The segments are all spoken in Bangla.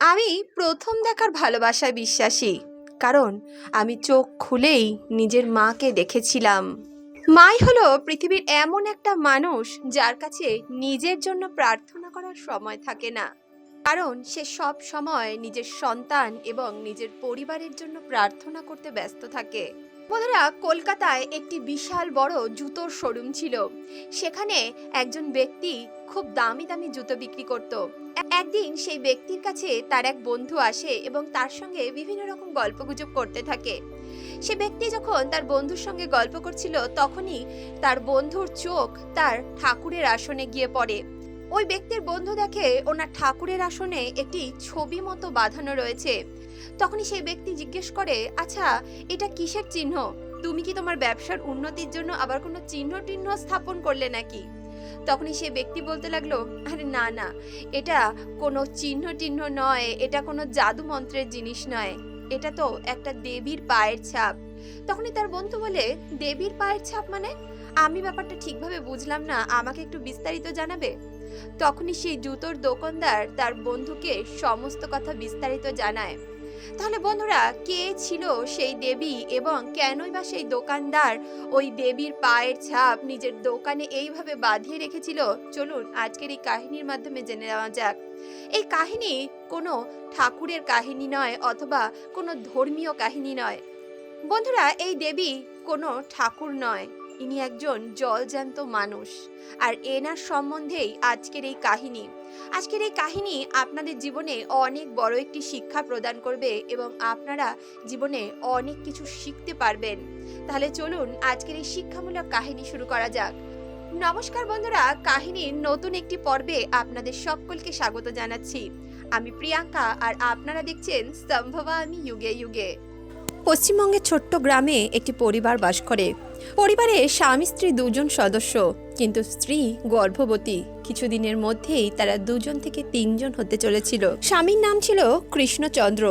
আমি প্রথম দেখার ভালোবাসায় বিশ্বাসী, কারণ আমি চোখ খুলেই নিজের মাকে দেখেছিলাম। মাই হলো পৃথিবীর এমন একটা মানুষ যার কাছে নিজের জন্য প্রার্থনা করার সময় থাকে না, কারণ সে সব সময় নিজের সন্তান এবং নিজের পরিবারের জন্য প্রার্থনা করতে ব্যস্ত থাকে। বন্ধুরা কলকাতায় একটি বিশাল বড় জুতোর শোরুম ছিল। সেখানে একজন ব্যক্তি খুব দামি দামি জুতো বিক্রি করত। একদিন সেই ব্যক্তির কাছে তার এক বন্ধু আসে এবং তার সঙ্গে বিভিন্ন রকম গল্পগুজব করতে থাকে। সে ব্যক্তি যখন তার বন্ধুর সঙ্গে গল্প করছিল, তখনই তার বন্ধুর চোখ তার ঠাকুরের আসনে গিয়ে পড়ে। ওই ব্যক্তির বন্ধু দেখে ওনার ঠাকুরের আসনে একটি ছবি মতো বাঁধানো রয়েছে। তখনই সেই ব্যক্তি জিজ্ঞেস করে আচ্ছা এটা কিসের চিহ্ন? তুমি কি তোমার ব্যবসার উন্নতির জন্য আবার কোনো চিহ্ন টিহ্ন স্থাপন করলে নাকি? তখনই সে ব্যক্তি বলতে লাগল, আরে না না, এটা কোনো চিহ্ন টিহ্ন নয়, এটা কোনো জাদু মন্ত্রের জিনিস নয়, এটা তো একটা দেবীর পায়ের ছাপ। তখনই তার বন্ধু বলে, দেবীর পায়ের ছাপ মানে? আমি ব্যাপারটা ঠিকভাবে বুঝলাম না, আমাকে একটু বিস্তারিত জানাবে? তখনই সেই জুতোর দোকানদার তার বন্ধুকে সমস্ত কথা বিস্তারিত জানায়। তাহলে বন্ধুরা, কে ছিল সেই দেবী এবং কেনই বা সেই দোকানদার? ওই দেবীর পায়ের ছাপ নিজের দোকানে এইভাবে বাঁধিয়ে রেখেছিল? চলুন আজকের এই কাহিনীর মাধ্যমে জেনে নেওয়া যাক। এই কাহিনী কোনো ঠাকুরের কাহিনী নয় অথবা কোনো ধর্মীয় কাহিনী নয়। বন্ধুরা, এই দেবী কোনো ঠাকুর নয়। ইনি একজন জলজ্যান্ত মানুষ। আর এনার সম্বন্ধেই আজকের এই কাহিনী। আজকের এই কাহিনী আপনাদের জীবনে অনেক বড় একটি শিক্ষা প্রদান করবে এবং আপনারা জীবনে অনেক কিছু শিখতে পারবেন। তাহলে চলুন আজকের এই শিক্ষামূলক কাহিনী শুরু করা যাক। নমস্কার বন্ধুরা, কাহিনীর নতুন একটি পর্বে আপনাদের সকলকে স্বাগত জানাচ্ছি। আমি প্রিয়াঙ্কা আর আপনারা দেখছেন সম্ভবা আমি যুগে যুগে। পশ্চিমবঙ্গের ছোট্ট গ্রামে একটি পরিবার বাস করে। পরিবারে স্বামী, স্ত্রী দুজন সদস্য, কিন্তু স্ত্রী গর্ভবতী। কিছুদিনের মধ্যেই তারা দুজন থেকে তিনজন হতে চলেছিল। স্বামীর নাম ছিল কৃষ্ণচন্দ্র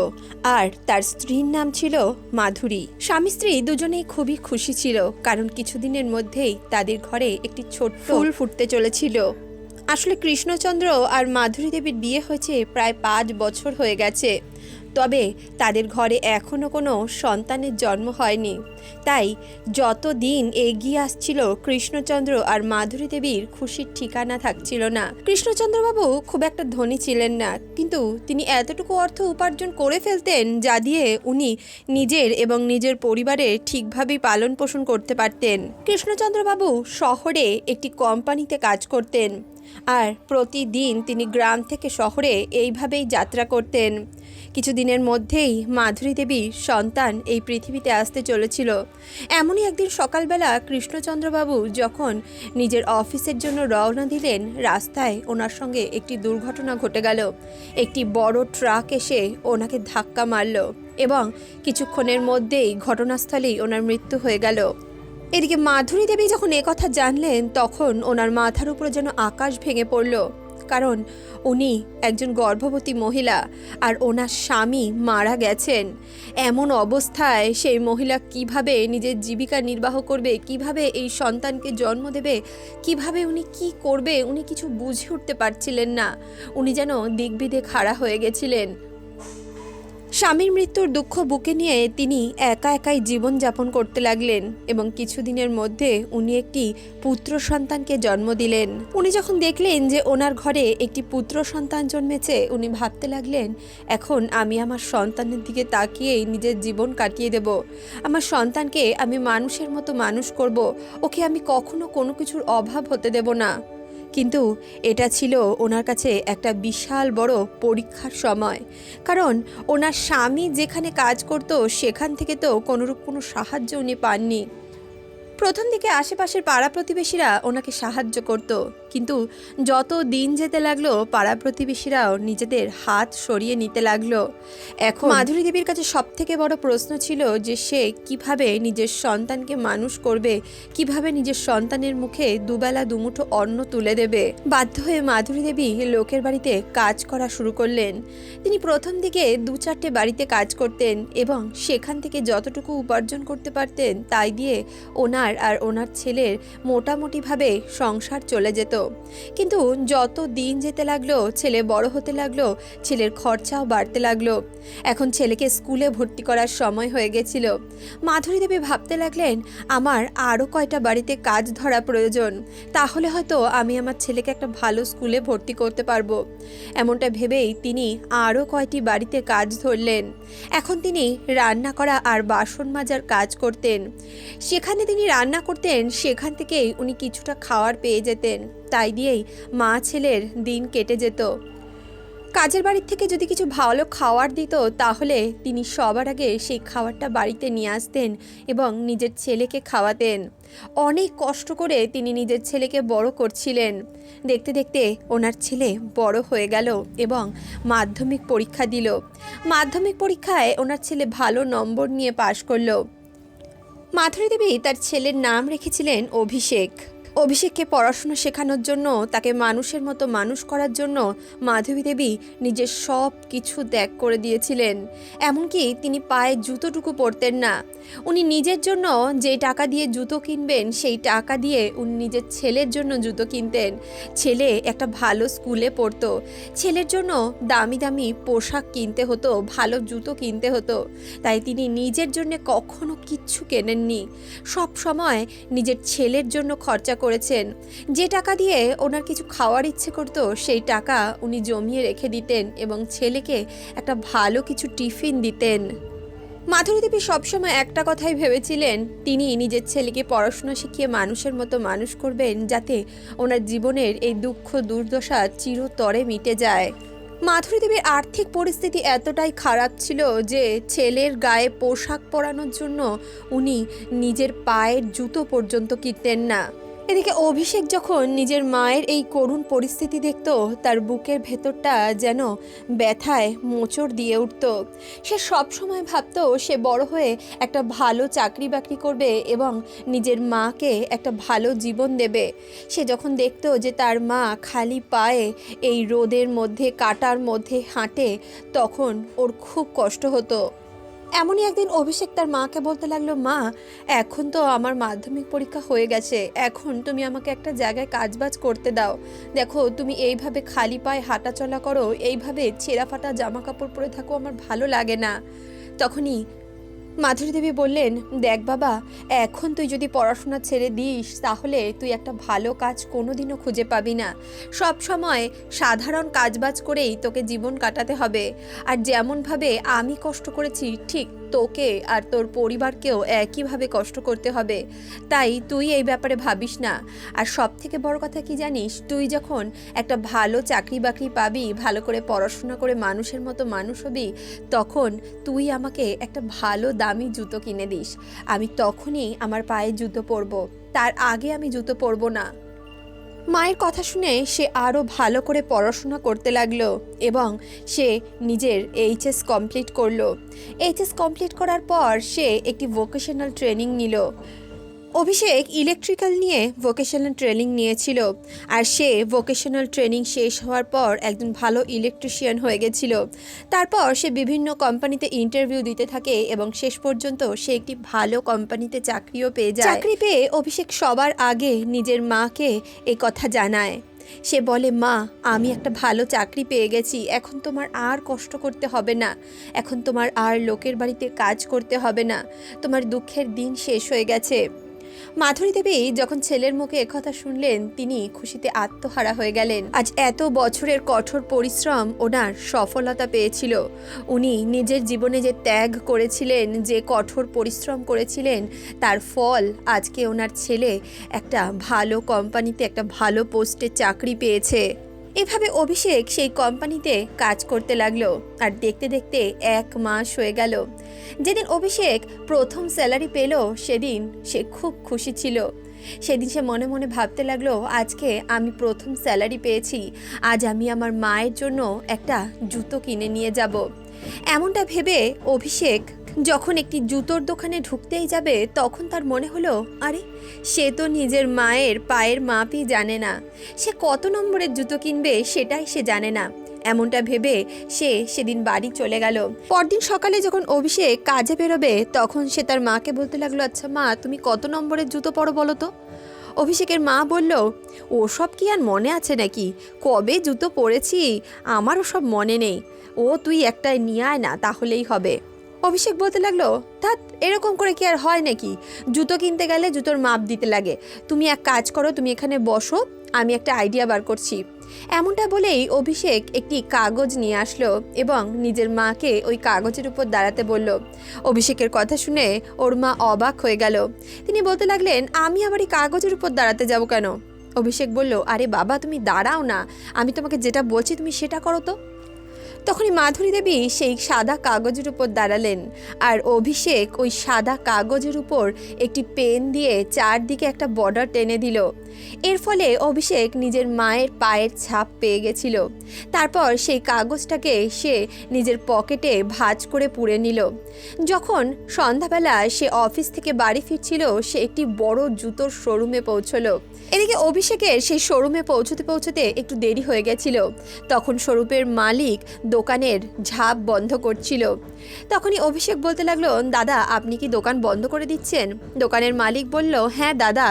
আর তার স্ত্রীর নাম ছিল মাধুরী। স্বামী, স্ত্রী দুজনেই খুবই খুশি ছিল, কারণ কিছুদিনের মধ্যেই তাদের ঘরে একটি ছোট ফুল ফুটতে চলেছিল। আসলে কৃষ্ণচন্দ্র আর মাধুরী দেবীর বিয়ে হয়েছে প্রায় পাঁচ বছর হয়ে গেছে। তবে তাদের ঘরে এখনও কোনো সন্তানের জন্ম হয়নি। তাই যত দিন এগিয়ে আসছিল, কৃষ্ণচন্দ্র আর মাধুরী দেবীর খুশির ঠিকানা থাকছিল না। কৃষ্ণচন্দ্রবাবু খুব একটা ধনী ছিলেন না, কিন্তু তিনি এতটুকু অর্থ উপার্জন করে ফেলতেন যা দিয়ে উনি নিজের এবং নিজের পরিবারের ঠিকভাবেই পালন পোষণ করতে পারতেন। কৃষ্ণচন্দ্রবাবু শহরে একটি কোম্পানিতে কাজ করতেন আর প্রতিদিন তিনি গ্রাম থেকে শহরে এইভাবেই যাত্রা করতেন। কিছুদিনের মধ্যেই মাধুরী দেবীর সন্তান এই পৃথিবীতে আসতে চলেছিল। এমনই একদিন সকালবেলা কৃষ্ণচন্দ্রবাবু যখন নিজের অফিসের জন্য রওনা দিলেন, রাস্তায় ওনার সঙ্গে একটি দুর্ঘটনা ঘটে গেল। একটি বড় ট্রাক এসে ওনাকে ধাক্কা মারল এবং কিছুক্ষণের মধ্যেই ঘটনাস্থলেই ওনার মৃত্যু হয়ে গেল। এদিকে মাধুরী দেবী যখন কথা জানলেন, তখন ওনার মাথার উপরে যেন আকাশ ভেঙে পড়ল। কারণ উনি একজন গর্ভবতী মহিলা আর ওনার স্বামী মারা গেছেন। এমন অবস্থায় সেই মহিলা কীভাবে নিজের জীবিকা নির্বাহ করবে, কীভাবে এই সন্তানকে জন্ম দেবে, কীভাবে উনি কি করবে, উনি কিছু বুঝে উঠতে পারছিলেন না। উনি যেন দিগ্বিদে খাড়া হয়ে গেছিলেন। স্বামীর মৃত্যুর দুঃখ বুকে নিয়ে তিনি একা একাই জীবনযাপন করতে লাগলেন এবং কিছুদিনের মধ্যে উনি একটি পুত্র সন্তানকে জন্ম দিলেন। উনি যখন দেখলেন যে ওনার ঘরে একটি পুত্র সন্তান জন্মেছে, উনি ভাবতে লাগলেন, এখন আমি আমার সন্তানের দিকে তাকিয়েই নিজের জীবন কাটিয়ে দেব। আমার সন্তানকে আমি মানুষের মতো মানুষ করব। ওকে আমি কখনো কোনো কিছুর অভাব হতে দেব না। কিন্তু এটা ছিল ওনার কাছে একটা বিশাল বড় পরীক্ষার সময়। কারণ ওনার স্বামী যেখানে কাজ করত, সেখান থেকে তো কোনোরূপ কোনো সাহায্য উনি পাননি। প্রথম দিকে আশেপাশের পাড়া প্রতিবেশীরা ওনাকে সাহায্য করত। কিন্তু যত দিন যেতে লাগল পাড়া প্রতিবেশীরাও নিজেদের হাত সরিয়ে নিতে লাগল। এখন মাধুরী দেবীর কাছে সব থেকে বড় প্রশ্ন ছিল যে সে কীভাবে নিজের সন্তানকে মানুষ করবে? কীভাবে নিজের সন্তানের মুখে দুবেলা দুমুঠো অন্ন তুলে দেবে? বাধ্য হয়ে মাধুরী দেবী লোকের বাড়িতে কাজ করা শুরু করলেন। তিনি প্রথম দিকে দু চারটে বাড়িতে কাজ করতেন এবং সেখান থেকে যতটুকু উপার্জন করতে পারতেন তাই দিয়ে ওনার ওনার আর ওনার ছেলের মোটামুটিভাবে সংসার চলে যেত। কিন্তু যত দিন যেতে লাগল, ছেলে বড় হতে লাগল, ছেলের খরচাও বাড়তে লাগল। এখন ছেলেকে স্কুলে ভর্তি করার সময় হয়ে গেছিল। মাধুরী দেবী ভাবতে লাগলেন, আমার আরও কয়টা বাড়িতে কাজ ধরা প্রয়োজন। তাহলে হয়তো আমি আমার ছেলেকে একটা ভালো স্কুলে ভর্তি করতে পারব। এমনটা ভেবেই তিনি আরও কয়টি বাড়িতে কাজ ধরলেন। এখন তিনি রান্না করা আর বাসন মাজার কাজ করতেন। সেখানে তিনি রান্না করতেন, সেখান থেকেই উনি কিছুটা খাওয়ার পেয়ে যেতেন। তাই দিয়েই মা ছেলের দিন কেটে যেত। কাজের বাড়ির থেকে যদি কিছু ভালো খাওয়ার দিত, তাহলে তিনি সবার আগে সেই খাবারটা বাড়িতে নিয়ে আসতেন এবং নিজের ছেলেকে খাওয়াতেন। অনেক কষ্ট করে তিনি নিজের ছেলেকে বড় করছিলেন। দেখতে দেখতে ওনার ছেলে বড় হয়ে গেল এবং মাধ্যমিক পরীক্ষা দিল। মাধ্যমিক পরীক্ষায় ওনার ছেলে ভালো নম্বর নিয়ে পাশ করল। মাধুরী দেবী তার ছেলের নাম রেখেছিলেন অভিষেক। অভিষেককে পড়াশোনা শেখানোর জন্য, তাকে মানুষের মতো মানুষ করার জন্য মাধবী দেবী নিজের সব কিছু ত্যাগ করে দিয়েছিলেন। এমনকি তিনি পায়ে জুতোটুকু পরতেন না। উনি নিজের জন্য যে টাকা দিয়ে জুতো কিনবেন, সেই টাকা দিয়ে উনি নিজের ছেলের জন্য জুতো কিনতেন। ছেলে একটা ভালো স্কুলে পড়তো। ছেলের জন্য দামি দামি পোশাক কিনতে হতো, ভালো জুতো কিনতে হতো। তাই তিনি নিজের জন্য কখনো কিচ্ছু কেনেননি। সব সময় নিজের ছেলের জন্য খরচা করেছেন। যে টাকা দিয়ে ওনার কিছু খাওয়ার ইচ্ছে করতো, সেই টাকা উনি জমিয়ে রেখে দিতেন এবং ছেলেকে একটা ভালো কিছু টিফিন দিতেন। মাধুরী দেবী সবসময় একটা কথাই ভেবেছিলেন, তিনি নিজের ছেলেকে পড়াশোনা শিখিয়ে মানুষের মতো মানুষ করবেন যাতে ওনার জীবনের এই দুঃখ দুর্দশা চিরতরে মিটে যায়। মাধুরী দেবীর আর্থিক পরিস্থিতি এতটাই খারাপ ছিল যে ছেলের গায়ে পোশাক পরানোর জন্য উনি নিজের পায়ের জুতো পর্যন্ত কিনতেন না। এদিকে অভিষেক যখন নিজের মায়ের এই করুণ পরিস্থিতি দেখত, তার বুকের ভেতরটা যেন ব্যথায় মোচড় দিয়ে উঠত। সে সব সময় ভাবতো সে বড় হয়ে একটা ভালো চাকরি বাকরি করবে এবং নিজের মাকে একটা ভালো জীবন দেবে। সে যখন দেখতো যে তার মা খালি পায়ে এই রোদের মধ্যে, কাটার মধ্যে হাঁটে, তখন ওর খুব কষ্ট হতো। এমনই একদিন অভিষেক তার মাকে বলতে লাগল, মা, এখন তো আমার মাধ্যমিক পরীক্ষা হয়ে গেছে। এখন তুমি আমাকে একটা জায়গায় কাজবাজ করতে দাও। দেখো, তুমি এইভাবে খালি পায়ে হাঁটাচলা করো, এইভাবে ছেঁড়া ফাটা জামা কাপড় পরে থাকো, আমার ভালো লাগে না। তখনই মাধুরী দেবী বললেন, দেখ বাবা, এখন তুই যদি পড়াশোনা ছেড়ে দিস, তাহলে তুই একটা ভালো কাজ কোনোদিনও খুঁজে পাবি না। সব সময় সাধারণ কাজবাজ করেই তোকে জীবন কাটাতে হবে। আর যেমনভাবে আমি কষ্ট করেছি, ঠিক তোকে আর তোর পরিবারকেও একইভাবে কষ্ট করতে হবে। তাই তুই এই ব্যাপারে ভাবিস না। আর সব থেকে বড় কথা কি জানিস? তুই যখন একটা ভালো চাকরি বাকরি পাবি, ভালো করে পড়াশোনা করে মানুষের মতো মানুষ হবি, তখন তুই আমাকে একটা ভালো দামি জুতো কিনে দিস। আমি তখনই আমার পায়ে জুতো পরবো। তার আগে আমি জুতো পরবো না। মায়ের কথা শুনে সে আরও ভালো করে পড়াশোনা করতে লাগল এবং সে নিজের এইচএস কমপ্লিট করল। এইচএস কমপ্লিট করার পর সে একটি ভোকেশনাল ট্রেনিং নিল। অভিষেক ইলেকট্রিক্যাল নিয়ে ভোকেশনাল ট্রেনিং নিয়েছিল আর সে ভোকেশনাল ট্রেনিং শেষ হওয়ার পর একজন ভালো ইলেকট্রিশিয়ান হয়ে গেছিল। তারপর সে বিভিন্ন কোম্পানিতে ইন্টারভিউ দিতে থাকে এবং শেষ পর্যন্ত সে একটি ভালো কোম্পানিতে চাকরিও পেয়ে যায়। চাকরি পেয়ে অভিষেক সবার আগে নিজের মাকে এই কথা জানায়। সে বলে, মা, আমি একটা ভালো চাকরি পেয়ে গেছি। এখন তোমার আর কষ্ট করতে হবে না। এখন তোমার আর লোকের বাড়িতে কাজ করতে হবে না। তোমার দুঃখের দিন শেষ হয়ে গেছে। মাধুরী দেবী যখন ছেলের মুখে একথা শুনলেন, তিনি খুশিতে আত্মহারা হয়ে গেলেন। আজ এত বছরের কঠোর পরিশ্রম ওনার সফলতা পেয়েছিল। উনি নিজের জীবনে যে ত্যাগ করেছিলেন, যে কঠোর পরিশ্রম করেছিলেন, তার ফল আজকে ওনার ছেলে একটা ভালো কোম্পানিতে একটা ভালো পোস্টে চাকরি পেয়েছে। এভাবে অভিষেক সেই কোম্পানিতে কাজ করতে লাগল আর দেখতে দেখতে এক মাস হয়ে গেল। যেদিন অভিষেক প্রথম স্যালারি পেল, সেদিন সে খুব খুশি ছিল। সেদিন সে মনে মনে ভাবতে লাগল, আজকে আমি প্রথম স্যালারি পেয়েছি, আজ আমি আমার মায়ের জন্য একটা জুতো কিনে নিয়ে যাব। এমনটা ভেবে অভিষেক যখন একটি জুতোর দোকানে ঢুকতেই যাবে, তখন তার মনে হলো, আরে, সে তো নিজের মায়ের পায়ের মাপই জানে না। সে কত নম্বরের জুতো কিনবে সেটাই সে জানে না। এমনটা ভেবে সে সেদিন বাড়ি চলে গেল। পরদিন সকালে যখন অভিষেক কাজে বেরোবে, তখন সে তার মাকে বলতে লাগল আচ্ছা মা, তুমি কত নম্বরের জুতো পরো বলো তো? অভিষেকের মা বলল, ওসব কি আর মনে আছে নাকি? কবে জুতো পরেছি? আমারও সব মনে নেই। ও তুই একটাই নিয়ে আয় না, তাহলেই হবে। অভিষেক বলতে লাগল তা এরকম করে কি আর হয় নাকি? জুতো কিনতে গেলে জুতোর মাপ দিতে লাগে। তুমি এক কাজ করো, তুমি এখানে বসো, আমি একটা আইডিয়া বার করছি। এমনটা বলেই অভিষেক একটি কাগজ নিয়ে আসলো এবং নিজের মাকে ওই কাগজের উপর দাঁড়াতে বলল, অভিষেকের কথা শুনে ওর মা অবাক হয়ে গেল। তিনি বলতে লাগলেন, আমি আবার এই কাগজের উপর দাঁড়াতে যাব কেন? অভিষেক বলল, আরে বাবা, তুমি দাঁড়াও না। আমি তোমাকে যেটা বলছি তুমি সেটা করো তো। তখনই মাধুরী দেবী সেই সাদা কাগজের উপর দাঁড়ালেন আর অভিষেক ওই সাদা কাগজের উপর একটি পেন দিয়ে চারদিকে একটা বর্ডার টেনে দিল। এর ফলে অভিষেক নিজের মায়ের পায়ের ছাপ পেয়ে গেছিল। তারপর সেই কাগজটাকে সে নিজের পকেটে ভাঁজ করে পুড়ে নিল। যখন সন্ধ্যাবেলা সে অফিস থেকে বাড়ি ফিরছিল, সে একটি বড় জুতোর শোরুমে পৌঁছলো। এদিকে অভিষেকের সেই শোরুমে পৌঁছতে পৌঁছতে একটু দেরি হয়ে গেছিল। তখন স্বরূপের মালিক দোকানের ঝাঁপ বন্ধ করছিল। তখনই অভিষেক বলতে লাগল, দাদা, আপনি কি দোকান বন্ধ করে দিচ্ছেন? দোকানের মালিক বলল হ্যাঁ দাদা,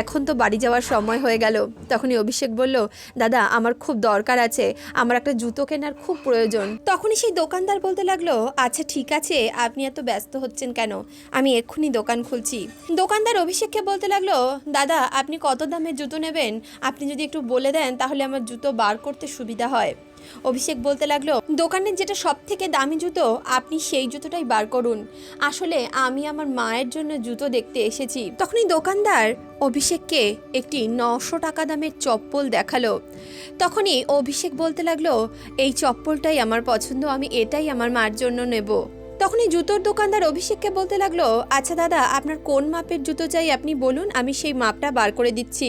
এখন তো বাড়ি যাওয়ার সময় হয়ে গেল। তখনই অভিষেক বলল, দাদা, আমার খুব দরকার আছে, আমার একটা জুতো কেনার খুব প্রয়োজন। তখনই সেই দোকানদার বলতে লাগল আচ্ছা ঠিক আছে, আপনি এত ব্যস্ত হচ্ছেন কেন? আমি এক্ষুনি দোকান খুলছি। দোকানদার অভিষেককে বলতে লাগল, দাদা, আপনি কত দামের জুতো নেবেন? আপনি যদি একটু বলে দেন, তাহলে আমার জুতো বার করতে সুবিধা হয়। অভিষেক বলতে লাগল, দোকানের যেটা সব থেকে দামি জুতো, আপনি সেই জুতোটাই বার করুন। আসলে আমি আমার মায়ের জন্য জুতো দেখতে এসেছি। তখনই দোকানদার অভিষেককে একটি নশো টাকা দামের চপ্পল দেখাল। তখনই অভিষেক বলতে লাগল, এই চপ্পলটাই আমার পছন্দ, আমি এটাই আমার মার জন্য নেব। তখনই জুতোর দোকানদার অভিষেককে বলতে লাগল আচ্ছা দাদা, আপনার কোন মাপের জুতো চাই আপনি বলুন, আমি সেই মাপটা বার করে দিচ্ছি।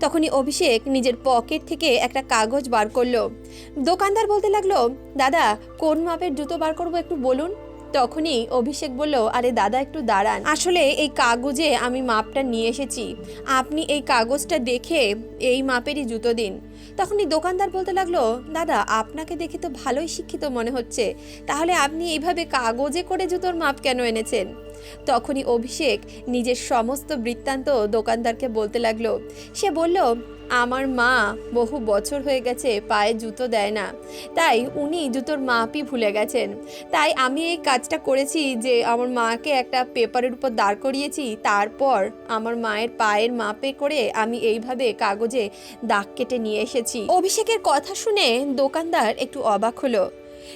তখনই অভিষেক নিজের পকেট থেকে একটা কাগজ বার করল। দোকানদার বলতে লাগল, দাদা, কোন মাপের জুতো বার করব একটু বলুন? তখনই অভিষেক বলল, আরে দাদা, একটু দাঁড়ান। আসলে এই কাগজে আমি মাপটা নিয়ে এসেছি। আপনি এই কাগজটা দেখে এই মাপেরই জুতো দিন। তখনই দোকানদার বলতে লাগল, দাদা, আপনাকে দেখে তো ভালোই শিক্ষিত মনে হচ্ছে। তাহলে আপনি এইভাবে কাগজে করে জুতোর মাপ কেন এনেছেন? তখনই অভিষেক নিজের সমস্ত বৃত্তান্ত দোকানদারকে বলতে লাগল। সে বলল, আমার মা বহু বছর হয়ে গেছে পায়ে জুতো দেয় না। তাই উনি জুতোর মাপই ভুলে গেছেন। তাই আমি এই কাজটা করেছি যে আমার মাকে একটা পেপারের উপর দাঁড় করিয়েছি। তারপর আমার মায়ের পায়ের মাপে করে আমি এইভাবে কাগজে দাগ কেটে নিয়ে এসেছি। অভিষেকের কথা শুনে দোকানদার একটু অবাক হলো।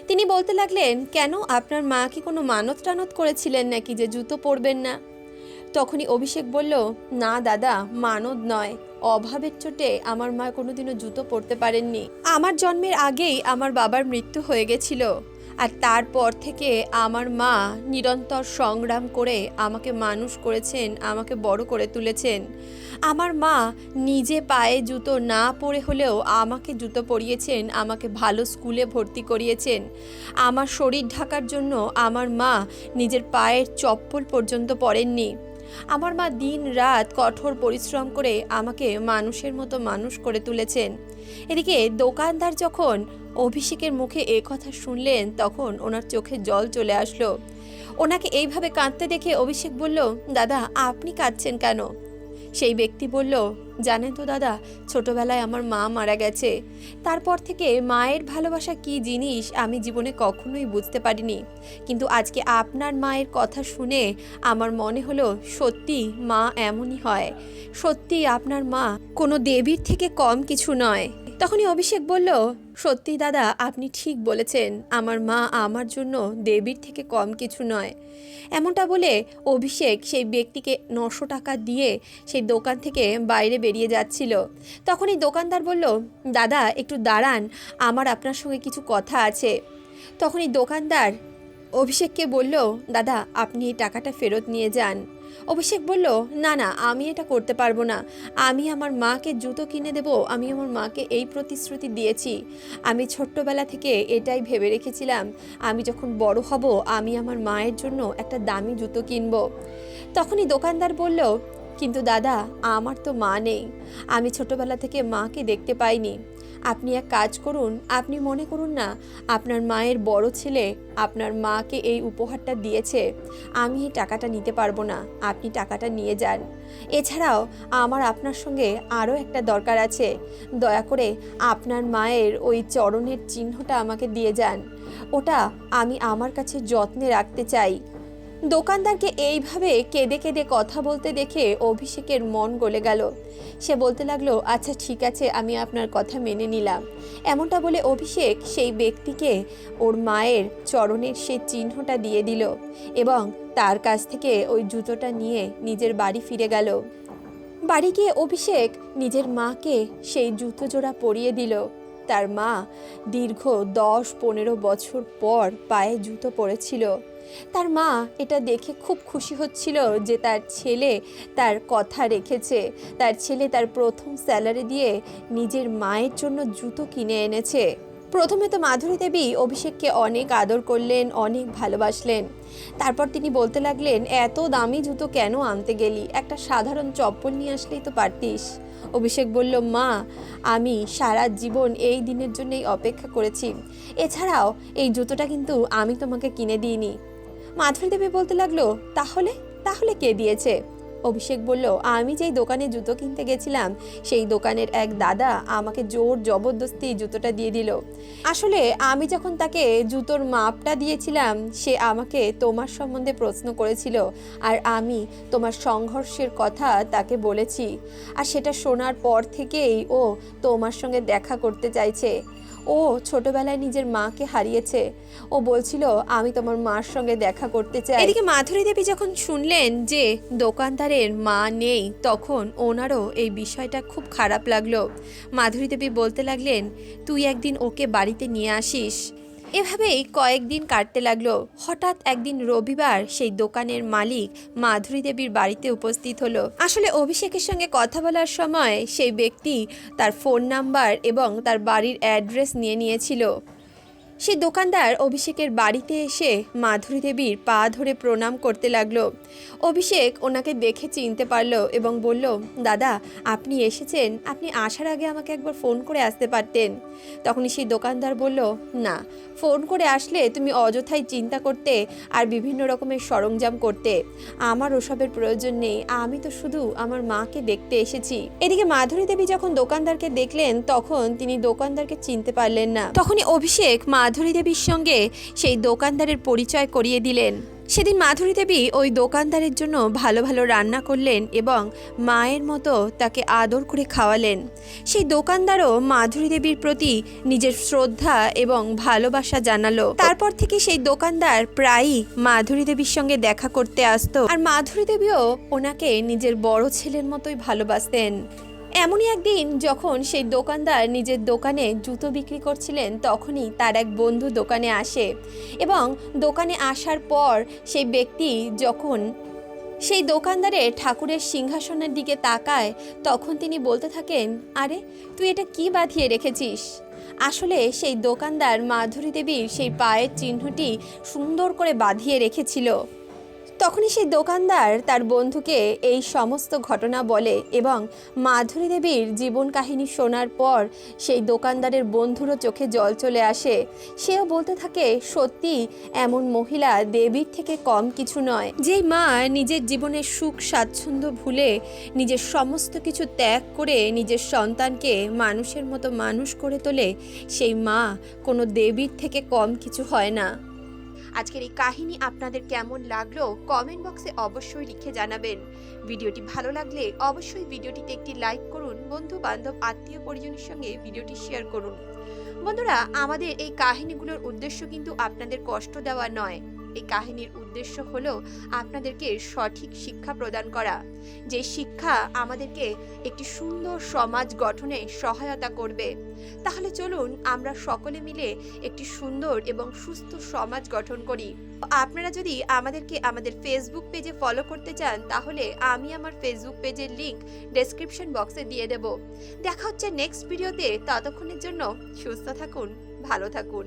তিনি বলতে লাগলেন, কেন? আপনার মা কি কোনো মানত টানত করেছিলেন নাকি যে জুতো পরবেন না? তখনই অভিষেক বলল, না দাদা মানদ নয়। অভাবের চোটে আমার মা কোনোদিনও জুতো পরতে পারেননি। আমার জন্মের আগেই আমার বাবার মৃত্যু হয়ে গেছিল। আর তারপর থেকে আমার মা নিরন্তর সংগ্রাম করে আমাকে মানুষ করেছেন, আমাকে বড় করে তুলেছেন। আমার মা নিজে পায়ে জুতো না পরে হলেও আমাকে জুতো পরিয়েছেন, আমাকে ভালো স্কুলে ভর্তি করিয়েছেন। আমার শরীর ঢাকার জন্য আমার মা নিজের পায়ের চপ্পল পর্যন্ত পরেননি। আমার মা দিন রাত কঠোর পরিশ্রম করে আমাকে মানুষের মতো মানুষ করে তুলেছেন। এদিকে দোকানদার যখন অভিষেকের মুখে এ কথা শুনলেন, তখন ওনার চোখে জল চলে আসলো। ওনাকে এইভাবে কাঁদতে দেখে অভিষেক বলল, দাদা, আপনি কাঁদছেন কেন? সেই ব্যক্তি বলল জানেন তো দাদা, ছোটবেলায় আমার মা মারা গেছে। তারপর থেকে মায়ের ভালোবাসা কি জিনিস আমি জীবনে কখনোই বুঝতে পারিনি। কিন্তু আজকে আপনার মায়ের কথা শুনে আমার মনে হলো, সত্যি মা এমনই হয়। সত্যি আপনার মা কোনো দেবীর থেকে কম কিছু নয়। তখনই অভিষেক বলল সত্যি দাদা, আপনি ঠিক বলেছেন। আমার মা আমার জন্য দেবীর থেকে কম কিছু নয়। এমনটা বলে অভিষেক সেই ব্যক্তিকে নশো টাকা দিয়ে সেই দোকান থেকে বাইরে বেরিয়ে যাচ্ছিল। তখনই দোকানদার বলল, দাদা, একটু দাঁড়ান, আমার আপনার সঙ্গে কিছু কথা আছে। তখনই দোকানদার অভিষেককে বলল, দাদা, আপনি এই টাকাটা ফেরত নিয়ে যান। অভিষেক বলল, না না, আমি এটা করতে পারব না। আমি আমার মাকে জুতো কিনে দেব, আমি আমার মাকে এই প্রতিশ্রুতি দিয়েছি। আমি ছোট্টবেলা থেকে এটাই ভেবে রেখেছিলাম, আমি যখন বড় হব, আমি আমার মায়ের জন্য একটা দামি জুতো কিনবো। তখনই দোকানদার বলল, কিন্তু দাদা, আমার তো মা নেই। আমি ছোটবেলা থেকে মাকে দেখতে পাইনি। আপনি এক কাজ করুন, আপনি মনে করুন না, আপনার মায়ের বড় ছেলে আপনার মাকে এই উপহারটা দিয়েছে, আমি এই টাকাটা নিতে পারব না, আপনি টাকাটা নিয়ে যান। এছাড়াও আমার আপনার সঙ্গে আরও একটা দরকার আছে, দয়া করে আপনার মায়ের ওই চরণের চিহ্নটা আমাকে দিয়ে যান, ওটা আমি আমার কাছে যত্নে রাখতে চাই। দোকানদারকে এইভাবে কেঁদে কেঁদে কথা বলতে দেখে অভিষেকের মন গলে গেল। সে বলতে লাগল আচ্ছা ঠিক আছে, আমি আপনার কথা মেনে নিলাম। এমনটা বলে অভিষেক সেই ব্যক্তিকে ওর মায়ের চরণের সে চিহ্নটা দিয়ে দিল এবং তার কাছ থেকে ওই জুতোটা নিয়ে নিজের বাড়ি ফিরে গেল। বাড়ি গিয়ে অভিষেক নিজের মাকে সেই জুতো জোড়া পরিয়ে দিল। তার মা দীর্ঘ দশ পনেরো বছর পর পায়ে জুতো পরেছিল। তার মা এটা দেখে খুব খুশি হচ্ছিল যে তার ছেলে তার কথা রেখেছে। তার ছেলে তার প্রথম স্যালারি দিয়ে নিজের মায়ের জন্য জুতো কিনে এনেছে। প্রথমে তো মাধুরী দেবী অভিষেককে অনেক আদর করলেন, অনেক ভালোবাসলেন। তারপর তিনি বলতে লাগলেন, এত দামি জুতো কেন আনতে গেলি? একটা সাধারণ চপ্পল নিয়ে আসলেই তো পারতিস। অভিষেক বলল, মা, আমি সারা জীবন এই দিনের জন্যই অপেক্ষা করেছি। এছাড়াও এই জুতোটা কিন্তু আমি তোমাকে কিনে দিইনি। মাধুরী দেবী বলতে লাগল তাহলে তাহলে কে দিয়েছে? অভিষেক বলল, আমি যেই দোকানে জুতো কিনতে গেছিলাম, সেই দোকানের এক দাদা আমাকে জোর জবরদস্তি জুতোটা দিয়ে দিল। আসলে আমি যখন তাকে জুতোর মাপটা দিয়েছিলাম, সে আমাকে তোমার সম্বন্ধে প্রশ্ন করেছিল আর আমি তোমার সংঘর্ষের কথা তাকে বলেছি। আর সেটা শোনার পর থেকেই ও তোমার সঙ্গে দেখা করতে চাইছে। ও ছোটবেলায় নিজের মাকে হারিয়েছে। ও বলছিল, আমি তোমার মার সঙ্গে দেখা করতে চাই। এদিকে মাধুরী দেবী যখন শুনলেন যে দোকানদারের মা নেই, তখন ওনারও এই বিষয়টা খুব খারাপ লাগল। মাধুরী দেবী বলতে লাগলেন, তুই একদিন ওকে বাড়িতে নিয়ে আসিস। এভাবেই কয়েকদিন কাটতে লাগল। হঠাৎ একদিন রবিবার সেই দোকানের মালিক মাধুরী দেবীর বাড়িতে উপস্থিত হলো। আসলে অভিষেকের সঙ্গে কথা বলার সময় সেই ব্যক্তি তার ফোন নাম্বার এবং তার বাড়ির অ্যাড্রেস নিয়ে নিয়েছিল। সেই দোকানদার অভিষেকের বাড়িতে এসে মাধুরী দেবীর পা ধরে প্রণাম করতে লাগল। অভিষেক ওনাকে দেখে চিনতে পারল এবং বলল, দাদা, আপনি এসেছেন। আপনি আসার আগে আমাকে একবার ফোন করে আসতে পারতেন। তখনই সেই দোকানদার বলল, না, ফোন করে আসলে তুমি অযথাই চিন্তা করতে আর বিভিন্ন রকমের সরঞ্জাম করতে। আমার ওসবের প্রয়োজন নেই। আমি তো শুধু আমার মাকে দেখতে এসেছি। এদিকে মাধুরী দেবী যখন দোকানদারকে দেখলেন, তখন তিনি দোকানদারকে চিনতে পারলেন না। তখনই অভিষেক মাধুরী দেবীর সঙ্গে সেই দোকানদারের পরিচয় করিয়ে দিলেন। সেদিন মাধুরী দেবী ওই দোকানদারের জন্য ভালো ভালো রান্না করলেন এবং মায়ের মতো তাকে আদর করে খাওয়ালেন। সেই দোকানদারও মাধুরী দেবীর প্রতি নিজের শ্রদ্ধা এবং ভালোবাসা জানালো। তারপর থেকে সেই দোকানদার প্রায়ই মাধুরী দেবীর সঙ্গে দেখা করতে আসতো। আর মাধুরী দেবীও ওনাকে নিজের বড় ছেলের মতোই ভালোবাসতেন। এমনই একদিন যখন সেই দোকানদার নিজের দোকানে জুতো বিক্রি করছিলেন, তখনই তার এক বন্ধু দোকানে আসে এবং দোকানে আসার পর সেই ব্যক্তি যখন সেই দোকানদারের ঠাকুরের সিংহাসনের দিকে তাকায়, তখন তিনি বলতে থাকেন, আরে, তুই এটা কি বাঁধিয়ে রেখেছিস? আসলে সেই দোকানদার মাধুরী দেবীর সেই পায়ের চিহ্নটি সুন্দর করে বাঁধিয়ে রেখেছিল। তখনই সেই দোকানদার তার বন্ধুকে এই সমস্ত ঘটনা বলে এবং মাধুরী দেবীর জীবন কাহিনী শোনার পর সেই দোকানদারের বন্ধুরও চোখে জল চলে আসে। সেও বলতে থাকে, সত্যি, এমন মহিলা দেবীর থেকে কম কিছু নয়। যেই মা নিজের জীবনের সুখ স্বাচ্ছন্দ্য ভুলে নিজের সমস্ত কিছু ত্যাগ করে নিজের সন্তানকে মানুষের মতো মানুষ করে তোলে, সেই মা কোনো দেবীর থেকে কম কিছু হয় না। আজকের এই কাহিনী আপনাদের কেমন লাগল কমেন্ট বক্সে অবশ্যই লিখে জানাবেন। ভিডিওটি ভালো লাগলে অবশ্যই ভিডিওটিতে একটি লাইক করুন বন্ধু বান্ধব আত্মীয় পরিজনের সঙ্গে ভিডিওটি শেয়ার করুন। বন্ধুরা, আমাদের এই কাহিনীগুলোর উদ্দেশ্য কিন্তু আপনাদের কষ্ট দেওয়া নয়। এই কাহিনীর উদ্দেশ্য হলো আপনাদেরকে সঠিক শিক্ষা প্রদান করা। যে শিক্ষা আমাদেরকে একটি সুন্দর সমাজ গঠনে সহায়তা করবে। তাহলে চলুন আমরা সকলে মিলে একটি সুন্দর এবং সুস্থ সমাজ গঠন করি। আপনারা যদি আমাদেরকে আমাদের ফেসবুক পেজে ফলো করতে চান, তাহলে আমি আমার ফেসবুক পেজের লিঙ্ক ডেসক্রিপশন বক্সে দিয়ে দেব। দেখা হচ্ছে নেক্সট ভিডিওতে ততক্ষণের জন্য সুস্থ থাকুন, ভালো থাকুন।